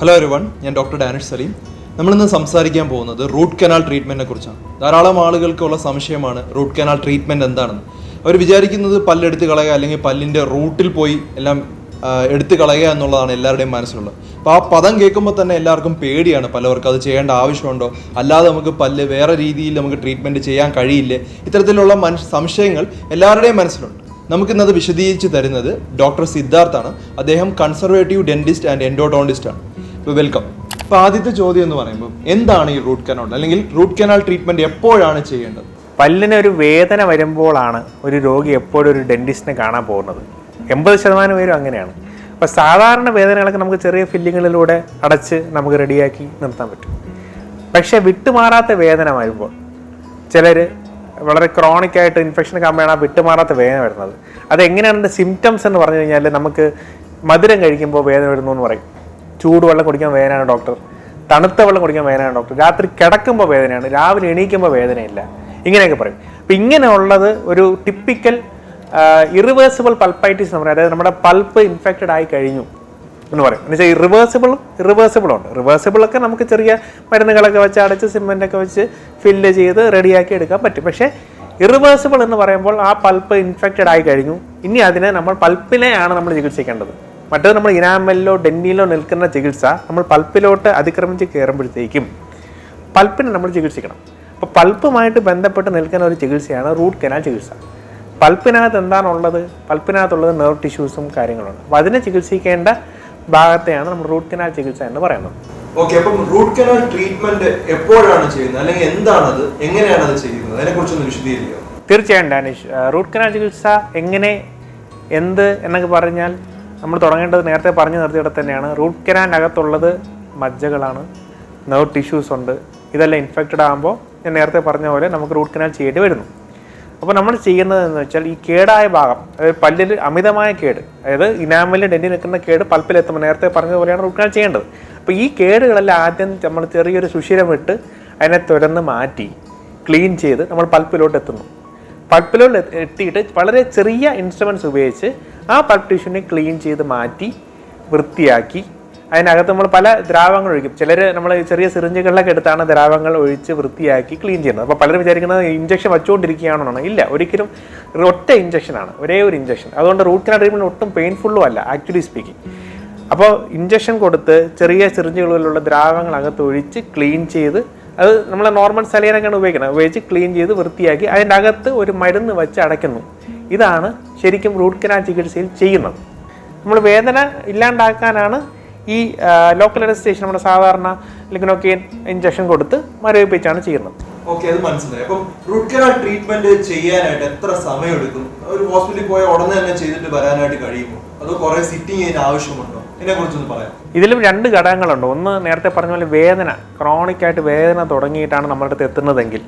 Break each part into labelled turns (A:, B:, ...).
A: Hello everyone ഞാൻ doctor Danish Salim നമ്മളിന്ന് സംസാരിക്കാൻ പോകുന്നത് റൂട്ട് കനാൽ ട്രീറ്റ്മെന്റിനെ കുറിച്ചാണ്. ധാരാളം ആളുകൾക്കുള്ള സംശയമാണ് റൂട്ട് കനാൽ ട്രീറ്റ്മെന്റ് എന്താണെന്ന്. അവർ വിചാരിക്കുന്നത് പല്ലെടുത്ത് കളയുക അല്ലെങ്കിൽ പല്ലിന്റെ റൂട്ടിൽ പോയി എല്ലാം എടുത്തു കളയുക എന്നുള്ളതാണ് എല്ലാവരുടെയും മനസ്സിലുള്ളത്. അപ്പോൾ ആ പദം കേൾക്കുമ്പോൾ തന്നെ എല്ലാവർക്കും പേടിയാണ് പലവർക്കും. അത് ചെയ്യേണ്ട ആവശ്യമുണ്ടോ? അല്ലാതെ നമുക്ക് പല്ല് വേറെ രീതിയിൽ നമുക്ക് ട്രീറ്റ്മെന്റ് ചെയ്യാൻ കഴിയില്ലേ? ഇത്തരത്തിലുള്ള മനുഷ്യ സംശയങ്ങൾ എല്ലാവരുടെയും മനസ്സിലുണ്ട്. നമുക്കിന്നത് വിശദീകരിച്ച് തരുന്നത് ഡോക്ടർ സിദ്ധാർത്ഥാണ്. അദ്ദേഹം കൺസർവേറ്റീവ് ഡെന്റിസ്റ്റ് ആൻഡ് എൻഡോഡോണ്ടിസ്റ്റ് ആണ്. വെൽക്കം അപ്പോൾ ആദ്യത്തെ ചോദ്യം എന്ന് പറയുമ്പോൾ എന്താണ് ഈ റൂട്ട് കനാൽ അല്ലെങ്കിൽ റൂട്ട് കനാൽ ട്രീറ്റ്മെന്റ് എപ്പോഴാണ് ചെയ്യേണ്ടത്?
B: പല്ലിന് ഒരു വേദന വരുമ്പോഴാണ് ഒരു രോഗി എപ്പോഴും ഒരു ഡെന്റിസ്റ്റിനെ കാണാൻ പോകുന്നത്. എൺപത് ശതമാനം പേരും അങ്ങനെയാണ്. അപ്പോൾ സാധാരണ വേദനകളൊക്കെ നമുക്ക് ചെറിയ ഫില്ലിങ്ങിലൂടെ അടച്ച് നമുക്ക് റെഡിയാക്കി നിർത്താൻ പറ്റും. പക്ഷേ വിട്ടുമാറാത്ത വേദന വരുമ്പോൾ ചിലർ വളരെ ക്രോണിക് ആയിട്ട് ഇൻഫെക്ഷൻ കാണുമ്പോഴാണ് ആ വിട്ടുമാറാത്ത വേദന വരുന്നത്. അത് എങ്ങനെയാണ് സിംറ്റംസ് എന്ന് പറഞ്ഞു കഴിഞ്ഞാൽ നമുക്ക് മധുരം കഴിക്കുമ്പോൾ വേദന വരുന്നു എന്ന് പറയും. ചൂടുവെള്ളം കുടിക്കാൻ വേദനയാണ് ഡോക്ടർ തണുത്ത വെള്ളം കുടിക്കാൻ വേദനയാണ് ഡോക്ടർ രാത്രി കിടക്കുമ്പോൾ വേദനയാണ് രാവിലെ എണീക്കുമ്പോൾ വേദനയില്ല. ഇങ്ങനെയൊക്കെ പറയും. അപ്പം ഇങ്ങനെയുള്ളത് ഒരു ടിപ്പിക്കൽ ഇറിവേഴ്സിബിൾ പൾപ്പൈറ്റിസ് എന്ന് പറയുന്നത് അതായത് നമ്മുടെ പൾപ്പ് ഇൻഫെക്റ്റഡ് ആയി കഴിഞ്ഞു എന്ന് പറയും. എന്ന് വെച്ചാൽ ഇറിവേഴ്സിബിളും ഇറിവേഴ്സിബിളും ഉണ്ട്. റിവേഴ്സിബിളൊക്കെ നമുക്ക് ചെറിയ മരുന്നുകളൊക്കെ വെച്ച് അടച്ച് സിമെന്റൊക്കെ വെച്ച് ഫില്ല് ചെയ്ത് റെഡിയാക്കി എടുക്കാൻ പറ്റും. പക്ഷേ ഇറിവേഴ്സിബിൾ എന്ന് പറയുമ്പോൾ ആ പൾപ്പ് ഇൻഫെക്റ്റഡ് ആയി കഴിഞ്ഞു. ഇനി അതിനെ നമ്മൾ പൾപ്പിനെയാണ് നമ്മൾ ചികിത്സിക്കേണ്ടത്. മറ്റേത് നമ്മൾ ഇനാമലിലോ ഡെന്നിയിലോ നിൽക്കുന്ന ചികിത്സ നമ്മൾ പൾപ്പിലോട്ട് അതിക്രമിച്ച് കയറുമ്പോഴത്തേക്കും പൾപ്പിനെ നമ്മൾ ചികിത്സിക്കണം. അപ്പോൾ പൾപ്പുമായിട്ട് ബന്ധപ്പെട്ട് നിൽക്കുന്ന ഒരു ചികിത്സയാണ് റൂട്ട് കനാൽ ചികിത്സ. പൾപ്പിനകത്ത് എന്താണുള്ളത്? പൾപ്പിനകത്തുള്ളത് നെർവ് ടിഷ്യൂസും കാര്യങ്ങളുണ്ട് അപ്പോൾ അതിനെ ചികിത്സിക്കേണ്ട ഭാഗത്തെയാണ് നമ്മൾ റൂട്ട് കനാൽ ചികിത്സ എന്ന് പറയുന്നത്.
A: ഓക്കെ അപ്പം റൂട്ട് കനാൽ ട്രീറ്റ്മെന്റ് എപ്പോഴാണ് ചെയ്യുന്നത്? അല്ലെങ്കിൽ എന്താണത്? എങ്ങനെയാണ് അത് ചെയ്യുന്നത്? അതിനെ കുറിച്ചൊന്ന് വിശദീകരിക്കുക
B: തീർച്ചയായും ഡാനിഷ്. റൂട്ട് കനാൽ ചികിത്സ എങ്ങനെ എന്ത് എന്നൊക്കെ പറഞ്ഞാൽ നമ്മൾ തുടങ്ങേണ്ടത് നേരത്തെ പറഞ്ഞു നിർത്തിയിടത്ത് തന്നെയാണ്. റൂട്ട് കനാലിനകത്തുള്ളത് മജ്ജകളാണ്. നെർവ് ടിഷ്യൂസ് ഉണ്ട്. ഇതെല്ലാം ഇൻഫെക്റ്റഡ് ആകുമ്പോൾ ഞാൻ നേരത്തെ പറഞ്ഞ പോലെ നമുക്ക് റൂട്ട് കനാൽ ചെയ്യേണ്ടി വരുന്നു. അപ്പോൾ നമ്മൾ ചെയ്യുന്നത് എന്ന് വെച്ചാൽ ഈ കേടായ ഭാഗം അതായത് പല്ലിൽ അമിതമായ കേട് അതായത് ഇനാമലിൽ ഡെന്റി നിൽക്കുന്ന കേട് പൽപ്പിലെത്തുമ്പോൾ നേരത്തെ പറഞ്ഞതുപോലെയാണ് റൂട്ട് കനാൽ ചെയ്യേണ്ടത്. അപ്പോൾ ഈ കേടുകളെല്ലാം ആദ്യം നമ്മൾ ചെറിയൊരു സുഷിരം ഇട്ട് അതിനെ തുരന്ന് മാറ്റി ക്ലീൻ ചെയ്ത് നമ്മൾ പൽപ്പിലോട്ട് എത്തുന്നു. പൽപ്പിലോട്ട് എത്തിയിട്ട് വളരെ ചെറിയ ഇൻസ്ട്രുമെന്റ്സ് ഉപയോഗിച്ച് ആ പൾപ്പ് ക്ലീൻ ചെയ്ത് മാറ്റി വൃത്തിയാക്കി. അതിനകത്ത് നമ്മൾ പല ദ്രാവങ്ങൾ ഒഴിക്കും. ചിലർ നമ്മൾ ചെറിയ സിറിഞ്ചുകളിലൊക്കെ എടുത്താണ് ദ്രാവങ്ങൾ ഒഴിച്ച് വൃത്തിയാക്കി ക്ലീൻ ചെയ്യുന്നത്. അപ്പോൾ പലരും വിചാരിക്കുന്നത് ഇഞ്ചക്ഷൻ വച്ചുകൊണ്ടിരിക്കുകയാണെന്നാണ് ഇല്ല. ഒരിക്കലും ഒരു ഒറ്റ ഇഞ്ചക്ഷനാണ് ഒരേ ഒരു ഇഞ്ചക്ഷൻ അതുകൊണ്ട് റൂട്ട് കനാൽ ട്രീറ്റ്മെന്റ് ഒട്ടും പെയിൻഫുള്ളും അല്ല ആക്ച്വലി സ്പീക്കിംഗ് അപ്പോൾ ഇഞ്ചക്ഷൻ കൊടുത്ത് ചെറിയ സിറിഞ്ചുകളിലുള്ള ദ്രാവങ്ങൾ അകത്ത് ഒഴിച്ച് ക്ലീൻ ചെയ്ത് അത് നമ്മൾ നോർമൽ സലീനൊക്കെയാണ് ഉപയോഗിക്കുന്നത്. ഉപയോഗിച്ച് ക്ലീൻ ചെയ്ത് വൃത്തിയാക്കി അതിന്റെ അകത്ത് ഒരു മരുന്ന് വെച്ച് അടയ്ക്കുന്നു. ഇതാണ് ശരിക്കും റൂട്ട് കനാൽ ചികിത്സയിൽ ചെയ്യുന്നത്. നമ്മൾ വേദന ഇല്ലാണ്ടാക്കാനാണ് ഈ ലോക്കൽ അനസ്തേഷൻ നമ്മുടെ സാധാരണ ലിഗ്നോക്കെയിൻ ഇഞ്ചക്ഷൻ കൊടുത്ത് മരവിപ്പിച്ചാണ് ചെയ്യുന്നത്.
A: ഓക്കെ അത് മനസ്സിലായി. അപ്പം റൂട്ട് കനാൽ ട്രീറ്റ്മെന്റ് ചെയ്യാനായിട്ട് എത്ര സമയം എടുക്കും ഒരു ഹോസ്പിറ്റലിൽ പോയ ഉടനെ തന്നെ ചെയ്തിട്ട് വരാനായിട്ട് കഴിയുമോ? അതോ കുറെ സിറ്റിംഗ് അതിന് ആവശ്യമുണ്ടോ? ഇതിനെ കുറിച്ചൊന്ന് പറയാം
B: ഇതിലും രണ്ട് ഘടകങ്ങളുണ്ട്. ഒന്ന് നേരത്തെ പറഞ്ഞ പോലെ വേദന ക്രോണിക് ആയിട്ട് വേദന തുടങ്ങിയിട്ടാണ് നമ്മുടെ അടുത്ത് എത്തുന്നതെങ്കിൽ.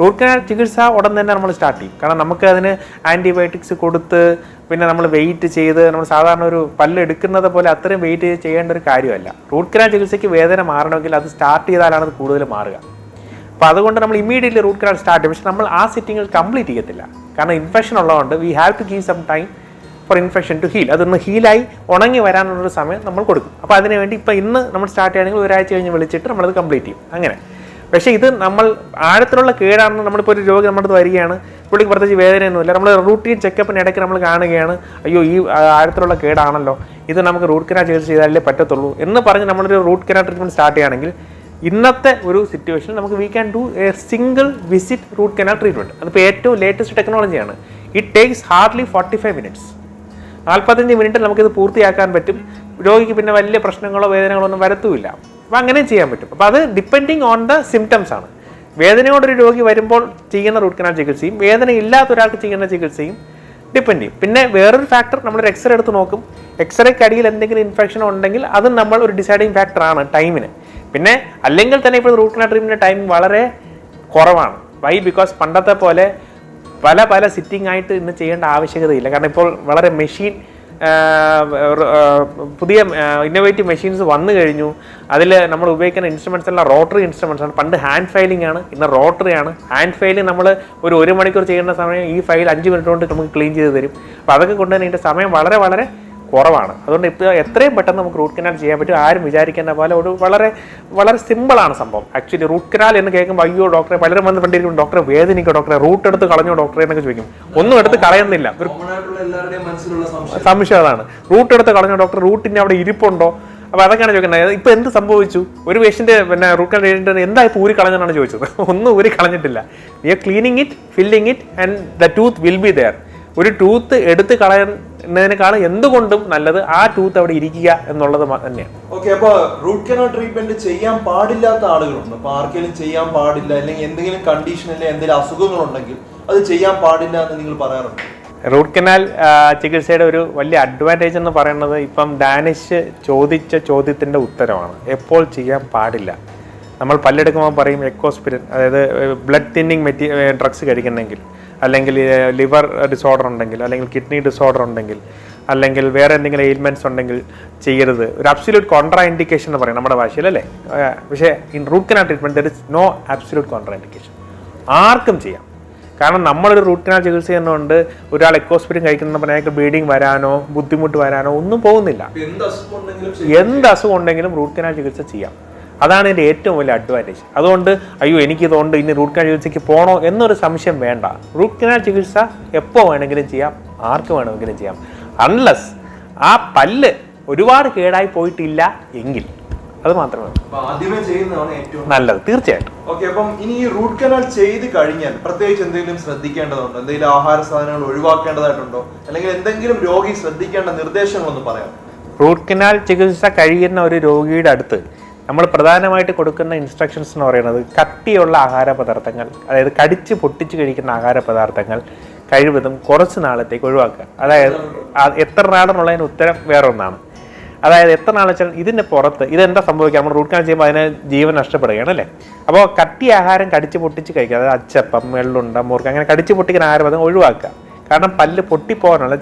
B: റൂട്ട് കനാൽ ചികിത്സ ഉടൻ തന്നെ നമ്മൾ സ്റ്റാർട്ട് ചെയ്യും. കാരണം നമുക്ക് അതിന് ആന്റിബയോട്ടിക്സ് കൊടുത്ത് പിന്നെ നമ്മൾ വെയിറ്റ് ചെയ്ത് നമ്മൾ സാധാരണ ഒരു പല്ല് എടുക്കുന്നത് പോലെ അത്രയും വെയിറ്റ് ചെയ്യേണ്ട ഒരു കാര്യമല്ല. റൂട്ട് കനാൽ ചികിത്സയ്ക്ക് വേദന മാറണമെങ്കിൽ അത് സ്റ്റാർട്ട് ചെയ്താലാണ് അത് കൂടുതൽ മാറുക. അപ്പോൾ അതുകൊണ്ട് നമ്മൾ ഇമ്മീഡിയറ്റ്ലി റൂട്ട് കനാൽ സ്റ്റാർട്ട് ചെയ്യും. പക്ഷേ നമ്മൾ ആ സിറ്റിങ്ങിൽ കംപ്ലീറ്റ് ചെയ്യത്തില്ല. കാരണം ഇൻഫെക്ഷൻ ഉള്ളതുകൊണ്ട് we have to give some time for infection to heal അതൊന്ന് ഹീലായി ഉണങ്ങി വരാനുള്ളൊരു സമയം നമ്മൾ കൊടുക്കും. അപ്പോൾ അതിനുവേണ്ടി ഇപ്പോൾ ഇന്ന് നമ്മൾ സ്റ്റാർട്ട് ചെയ്യുകയാണെങ്കിൽ ഒരാഴ്ച കഴിഞ്ഞ് വിളിച്ചിട്ട് നമ്മളത് കംപ്ലീറ്റ് ചെയ്യും. അങ്ങനെ. പക്ഷേ ഇത് നമ്മൾ ആഴത്തിലുള്ള കേടാണെന്ന് നമ്മളിപ്പോൾ ഒരു രോഗം നമ്മുടെ വരികയാണ്. പുള്ളിക്ക് പ്രത്യേകിച്ച് വേദനയൊന്നുമില്ല. നമ്മൾ റൂട്ടീൻ ചെക്കപ്പിന് ഇടയ്ക്ക് നമ്മൾ കാണുകയാണ്. അയ്യോ ഈ ആഴത്തിലുള്ള കേടാണല്ലോ. ഇത് നമുക്ക് റൂട്ട് കനാൽ ചികിത്സ ചെയ്താലേ പറ്റത്തുള്ളൂ എന്ന് പറഞ്ഞ് നമ്മളൊരു റൂട്ട് കനാൽ ട്രീറ്റ്മെന്റ് സ്റ്റാർട്ട് ചെയ്യുകയാണെങ്കിൽ ഇന്നത്തെ ഒരു സിറ്റുവേഷൻ നമുക്ക് we can do a single visit root canal treatment അതിപ്പോൾ ഏറ്റവും latest ടെക്നോളജിയാണ് it takes hardly forty five minutes നാൽപ്പത്തഞ്ച് മിനിറ്റിൽ നമുക്കിത് പൂർത്തിയാക്കാൻ പറ്റും. രോഗിക്ക് പിന്നെ വലിയ പ്രശ്നങ്ങളോ വേദനകളോ ഒന്നും വരത്തുമില്ല. അപ്പോൾ അങ്ങനെ ചെയ്യാൻ പറ്റും. അപ്പോൾ അത് ഡിപ്പെൻഡിങ് ഓൺ ദ സിംറ്റംസ് ആണ്. വേദനയോടൊരു രോഗി വരുമ്പോൾ ചെയ്യുന്ന റൂട്ട് കനാൽ ചികിത്സയും വേദന ഇല്ലാത്ത ഒരാൾക്ക് ചെയ്യുന്ന ചികിത്സയും ഡിപ്പെൻഡ് ചെയ്യും. പിന്നെ വേറൊരു ഫാക്ടർ നമ്മളൊരു എക്സ്റേ എടുത്ത് നോക്കും. എക്സ്റേക്ക് അടിയിൽ എന്തെങ്കിലും ഇൻഫെക്ഷൻ ഉണ്ടെങ്കിൽ അത് നമ്മൾ ഒരു ഡിസൈഡിങ് ഫാക്ടറാണ് ടൈമിന് പിന്നെ അല്ലെങ്കിൽ തന്നെ ഇപ്പോൾ റൂട്ട് കനാൽ ട്രീറ്റ്മെന്റ് ടൈം വളരെ കുറവാണ്. വൈ ബിക്കോസ് പണ്ടത്തെ പോലെ പല പല സിറ്റിംഗ് ആയിട്ട് ഇന്ന് ചെയ്യേണ്ട ആവശ്യകതയില്ല. കാരണം ഇപ്പോൾ വളരെ മെഷീൻ പുതിയ ഇന്നോവേറ്റീവ് മെഷീൻസ് വന്നു കഴിഞ്ഞു. അതിൽ നമ്മൾ ഉപയോഗിക്കുന്ന ഇൻസ്ട്രുമെൻസ് എല്ലാം റോട്ടറി ഇൻസ്ട്രുമെൻസ് ആണ്. പണ്ട് ഹാൻഡ് ഫയലിംഗ് ആണ്. ഇന്ന് റോട്ടറി ആണ്. ഹാൻഡ് ഫയലിംഗ് നമ്മൾ ഒരു ഒരു മണിക്കൂർ ചെയ്യേണ്ട സമയം ഈ ഫയൽ അഞ്ച് മിനിറ്റ് കൊണ്ട് നമുക്ക് ക്ലീൻ ചെയ്ത് തരും. അപ്പോൾ അതൊക്കെ കൊണ്ട് തന്നെ ഇതിന്റെ സമയം വളരെ വളരെ കുറവാണ്. അതുകൊണ്ട് ഇപ്പോൾ എത്രയും പെട്ടെന്ന് നമുക്ക് റൂട്ട് കനാൽ ചെയ്യാൻ പറ്റും. ആരും വിചാരിക്കുന്ന പോലെ ഒരു വളരെ വളരെ സിമ്പിളാണ് സംഭവം. ആക്ച്വലി റൂട്ട് കനാൽ എന്ന് കേൾക്കുമ്പോൾ അയ്യോ ഡോക്ടറെ പലരും വന്ന് പണ്ടിരിക്കും ഡോക്ടറെ വേദനിക്കും ഡോക്ടറെ റൂട്ട് എടുത്ത് കളഞ്ഞോ ഡോക്ടറെ എന്നൊക്കെ ചോദിക്കും. ഒന്നും എടുത്ത് കളയുന്നില്ല.
A: സംശയം.
B: അതാണ്. റൂട്ട് എടുത്ത് കളഞ്ഞോ ഡോക്ടർ റൂട്ടിന് അവിടെ ഇരിപ്പുണ്ടോ? അപ്പോൾ അതൊക്കെയാണ് ചോദിക്കുന്നത്. ഇപ്പൊ എന്ത് സംഭവിച്ചു? ഒരു പേഷ്യന്റ് പിന്നെ റൂട്ട് കനാൽ ചെയ്തിട്ട് എന്തായി ഊരി കളഞ്ഞെന്നാണ് ചോദിച്ചത്. ഒന്നും ഊരി കളഞ്ഞിട്ടില്ല. We are cleaning it filling it and the tooth will be there ഒരു ടൂത്ത് എടുത്ത് കളയുന്നതിനേക്കാൾ എന്തുകൊണ്ടും നല്ലത് ആ ടൂത്ത് അവിടെ ഇരിക്കുക എന്നുള്ളത് തന്നെയാണ്.
A: ഓക്കെ അപ്പൊ റൂട്ട് കനാൽ ട്രീറ്റ്മെന്റ് ചെയ്യാൻ പാടില്ലാത്ത ആളുകളുണ്ട്. ആർക്കെങ്കിലും ചെയ്യാൻ പാടില്ല അല്ലെങ്കിൽ എന്തെങ്കിലും കണ്ടീഷൻ അല്ലെങ്കിൽ എന്തെങ്കിലും അസുഖങ്ങളുണ്ടെങ്കിൽ അത് ചെയ്യാൻ പാടില്ല എന്ന് നിങ്ങൾ പറയാറുണ്ട്?
B: റൂട്ട് കനാൽ ചികിത്സയുടെ ഒരു വലിയ അഡ്വാന്റേജ് എന്ന് പറയുന്നത് ഇപ്പം ഡാനിഷ് ചോദിച്ച ചോദ്യത്തിന്റെ ഉത്തരമാണ്. എപ്പോൾ ചെയ്യാൻ പാടില്ല? നമ്മൾ പല്ലെടുക്കുമ്പോൾ പറയും എക്കോസ്പിരിൻ അതായത് ബ്ലഡ് തിന്നിങ് മെറ്റീ ഡ്രഗ്സ് കഴിക്കുന്നെങ്കിൽ. അല്ലെങ്കിൽ ലിവർ ഡിസോർഡർ ഉണ്ടെങ്കിൽ അല്ലെങ്കിൽ കിഡ്നി ഡിസോർഡർ ഉണ്ടെങ്കിൽ അല്ലെങ്കിൽ വേറെ എന്തെങ്കിലും എയിൽമെന്റ്സ് ഉണ്ടെങ്കിൽ ചെയ്യരുത്. ഒരു അബ്സുലൂട്ട് കോൺട്രാ ഇൻഡിക്കേഷൻ എന്ന് പറയും നമ്മുടെ ഭാഷയിൽ അല്ലേ? പക്ഷേ in root canal treatment there is no absolute contraindication ആർക്കും ചെയ്യാം. കാരണം നമ്മളൊരു റൂട്ട് കനാൽ ചികിത്സ ചെയ്യുന്നതുകൊണ്ട് ഒരാൾ എക്കോസ്പിരിൻ കഴിക്കുന്ന പറഞ്ഞാൽ അയാൾക്ക് ബ്ലീഡിങ് വരാനോ ബുദ്ധിമുട്ട് വരാനോ ഒന്നും പോകുന്നില്ല.
A: എന്ത് അസുഖം ഉണ്ടെങ്കിലും
B: എന്ത് അസുഖം ഉണ്ടെങ്കിലും റൂട്ട് കനാൽ ചികിത്സ ചെയ്യാം. അതാണ് എന്റെ ഏറ്റവും വലിയ അഡ്വാന്റേജ് അതുകൊണ്ട് അയ്യോ എനിക്കിതുകൊണ്ട് ഇനി റൂട്ട് കനാൽ ചികിത്സയ്ക്ക് പോകണോ എന്നൊരു സംശയം വേണ്ട. റൂട്ട് കനാൽ ചികിത്സ എപ്പോൾ വേണമെങ്കിലും ചെയ്യാം ആർക്ക് വേണമെങ്കിലും ചെയ്യാം. അൺലെസ് ആ പല്ല് ഒരുപാട് കേടായി പോയിട്ടില്ല എങ്കിൽ. അത് മാത്രമേ നല്ലത്. തീർച്ചയായിട്ടും.
A: ഓക്കെ അപ്പം ഇനി ഈ റൂട്ട് കനാൽ ചെയ്ത് കഴിഞ്ഞാൽ പ്രത്യേകിച്ച് എന്തെങ്കിലും ശ്രദ്ധിക്കേണ്ടതുണ്ടോ? എന്തെങ്കിലും ആഹാര സാധനങ്ങൾ ഒഴിവാക്കേണ്ടതായിട്ടുണ്ടോ? അല്ലെങ്കിൽ എന്തെങ്കിലും രോഗി ശ്രദ്ധിക്കേണ്ട നിർദ്ദേശങ്ങളൊന്ന് പറയാം
B: റൂട്ട് കനാൽ ചികിത്സ കഴിയുന്ന ഒരു രോഗിയുടെ അടുത്ത് നമ്മൾ പ്രധാനമായിട്ട് കൊടുക്കുന്ന ഇൻസ്ട്രക്ഷൻസ് എന്ന് പറയുന്നത് കട്ടിയുള്ള ആഹാര പദാർത്ഥങ്ങൾ അതായത് കടിച്ച് പൊട്ടിച്ച് കഴിക്കുന്ന ആഹാര പദാർത്ഥങ്ങൾ കഴിവതും കുറച്ച് നാളത്തേക്ക് ഒഴിവാക്കുക. അതായത് എത്ര നാളെന്നുള്ളതിന് ഉത്തരം വേറൊന്നാണ്. അതായത് എത്ര നാളെ വെച്ചാൽ ഇതിന്റെ പുറത്ത് ഇതെന്താ സംഭവിക്കുക? നമ്മൾ റൂട്ട് കാൻ ചെയ്യുമ്പോൾ അതിന് ജീവൻ നഷ്ടപ്പെടുകയാണ് അല്ലേ? അപ്പോൾ കട്ടി ആഹാരം കടിച്ച് പൊട്ടിച്ച് കഴിക്കുക അതായത് അച്ചപ്പം വെള്ളുണ്ട മുറുക്ക അങ്ങനെ കടിച്ച് പൊട്ടിക്കുന്ന ആഹാരം പദം ഒഴിവാക്കുക. കാരണം പല്ല് പൊട്ടിപ്പോകാനുള്ള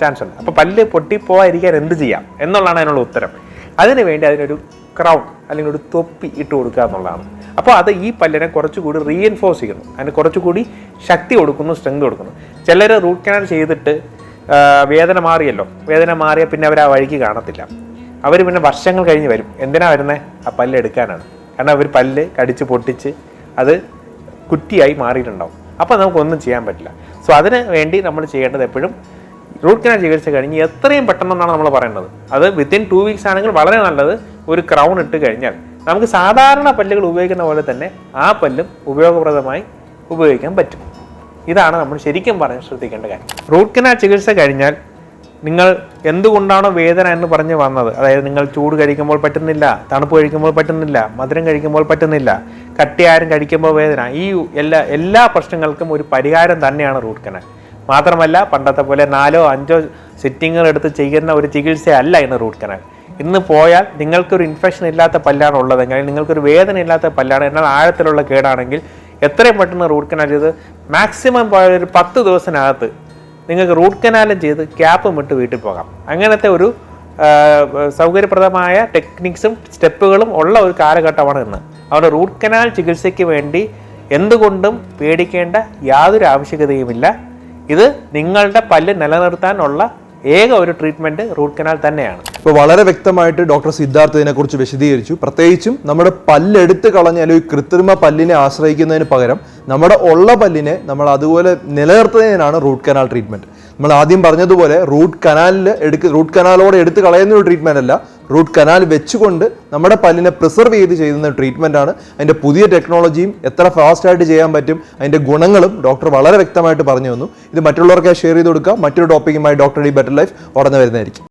B: ചാൻസ് ഉണ്ട് അപ്പോൾ പല്ല് പൊട്ടിപ്പോകാതിരിക്കാൻ എന്ത് ചെയ്യാം? എന്നുള്ളതാണ് അതിനുള്ള ഉത്തരം. അതിനുവേണ്ടി അതിനൊരു ക്രൗൺ അല്ലെങ്കിൽ ഒരു തൊപ്പി ഇട്ട് കൊടുക്കുക എന്നുള്ളതാണ്. അപ്പോൾ അത് ഈ പല്ലിനെ കുറച്ചുകൂടി റീഎൻഫോഴ്സ് ചെയ്യുന്നു. അതിന് കുറച്ചുകൂടി ശക്തി കൊടുക്കുന്നു സ്ട്രെങ്ത് കൊടുക്കുന്നു. ചിലർ റൂട്ട് കനാൽ ചെയ്തിട്ട് വേദന മാറിയല്ലോ. വേദന മാറിയ പിന്നെ അവർ ആ വഴിക്ക് കാണത്തില്ല. അവർ പിന്നെ വർഷങ്ങൾ കഴിഞ്ഞ് വരും. എന്തിനാ വരുന്നത് ആ പല്ല് എടുക്കാനാണ്. കാരണം അവർ പല്ല് കടിച്ച് പൊട്ടിച്ച് അത് കുറ്റിയായി മാറിയിട്ടുണ്ടാവും. അപ്പോൾ നമുക്കൊന്നും ചെയ്യാൻ പറ്റില്ല. സോ അതിന് വേണ്ടി നമ്മൾ ചെയ്യേണ്ടത് എപ്പോഴും റൂട്ട് കനാൽ ചികിത്സ കഴിഞ്ഞ് എത്രയും പെട്ടെന്നാണ് നമ്മൾ പറയുന്നത് അത് വിത്തിൻ ടു വീക്സ് ആണെങ്കിൽ വളരെ നല്ലത്. ഒരു ക്രൗൺ ഇട്ട് കഴിഞ്ഞാൽ നമുക്ക് സാധാരണ പല്ലുകൾ ഉപയോഗിക്കുന്ന പോലെ തന്നെ ആ പല്ലും ഉപയോഗപ്രദമായി ഉപയോഗിക്കാൻ പറ്റും. ഇതാണ് നമ്മൾ ശരിക്കും പറഞ്ഞ് ശ്രദ്ധിക്കേണ്ട കാര്യം. റൂട്ട് കനാൽ ചികിത്സ കഴിഞ്ഞാൽ നിങ്ങൾ എന്തുകൊണ്ടാണോ വേദന എന്ന് പറഞ്ഞ് വന്നത്? അതായത് നിങ്ങൾ ചൂട് കഴിക്കുമ്പോൾ പറ്റുന്നില്ല തണുപ്പ് കഴിക്കുമ്പോൾ പറ്റുന്നില്ല മധുരം കഴിക്കുമ്പോൾ പറ്റുന്നില്ല കട്ടിയാരം കഴിക്കുമ്പോൾ വേദന ഈ എല്ലാ എല്ലാ പ്രശ്നങ്ങൾക്കും ഒരു പരിഹാരം തന്നെയാണ് റൂട്ട് കനാൽ മാത്രമല്ല പണ്ടത്തെ പോലെ നാലോ അഞ്ചോ സിറ്റിങ്ങുകൾ എടുത്ത് ചെയ്യുന്ന ഒരു ചികിത്സയല്ല ഇന്ന് റൂട്ട് കനാൽ ഇന്ന് പോയാൽ നിങ്ങൾക്കൊരു ഇൻഫെക്ഷൻ ഇല്ലാത്ത പല്ലാണ് ഉള്ളതെങ്കിൽ അല്ലെങ്കിൽ നിങ്ങൾക്കൊരു വേദന ഇല്ലാത്ത പല്ലാണ്. എന്നാൽ ആഴത്തിലുള്ള കേടാണെങ്കിൽ എത്രയും പെട്ടെന്ന് റൂട്ട് കനാൽ ചെയ്ത് മാക്സിമം പോയാൽ ഒരു പത്ത് ദിവസത്തിനകത്ത് നിങ്ങൾക്ക് റൂട്ട് കനാലും ചെയ്ത് ക്യാപ്പും ഇട്ട് വീട്ടിൽ പോകാം. അങ്ങനത്തെ ഒരു സൗകര്യപ്രദമായ ടെക്നിക്സും സ്റ്റെപ്പുകളും ഉള്ള ഒരു കാലഘട്ടമാണ് ഇന്ന്. അവിടെ റൂട്ട് കനാൽ ചികിത്സയ്ക്ക് വേണ്ടി എന്തുകൊണ്ടും പേടിക്കേണ്ട യാതൊരു ആവശ്യകതയുമില്ല. ഇത് നിങ്ങളുടെ പല്ല് നിലനിർത്താനുള്ള ഏക ഒരു ട്രീറ്റ്മെന്റ് റൂട്ട് കനാൽ തന്നെയാണ്.
A: ഇപ്പോൾ വളരെ വ്യക്തമായിട്ട് ഡോക്ടർ സിദ്ധാർത്ഥ ഇതിനെക്കുറിച്ച് വിശദീകരിച്ചു. പ്രത്യേകിച്ചും നമ്മുടെ പല്ലെടുത്ത് കളഞ്ഞ അല്ലെങ്കിൽ കൃത്രിമ പല്ലിനെ ആശ്രയിക്കുന്നതിന് പകരം നമ്മുടെ ഉള്ള പല്ലിനെ നമ്മൾ അതുപോലെ നിലനിർത്തുന്നതിനാണ് റൂട്ട് കനാൽ ട്രീറ്റ്മെന്റ് നമ്മൾ ആദ്യം പറഞ്ഞതുപോലെ റൂട്ട് കനാലിൽ എടുക്ക റൂട്ട് കനാലോടെ എടുത്ത് കളയുന്ന ഒരു ട്രീറ്റ്മെന്റ് അല്ല. റൂട്ട് കനാൽ വെച്ചുകൊണ്ട് നമ്മുടെ പല്ലിനെ പ്രിസർവ് ചെയ്ത് ചെയ്യുന്ന ട്രീറ്റ്മെന്റ് ആണ്. അതിന്റെ പുതിയ ടെക്നോളജിയും എത്ര ഫാസ്റ്റായിട്ട് ചെയ്യാൻ പറ്റും അതിന്റെ ഗുണങ്ങളും ഡോക്ടർ വളരെ വ്യക്തമായിട്ട് പറഞ്ഞു തന്നു. ഇത് മറ്റുള്ളവർക്ക് ഷെയർ ചെയ്ത് കൊടുക്കുക മറ്റൊരു ടോപ്പിക്കുമായി ഡോക്ടർ ഡി ബെറ്റർ ലൈഫ് ഉടനെ വരുന്നതായിരിക്കും.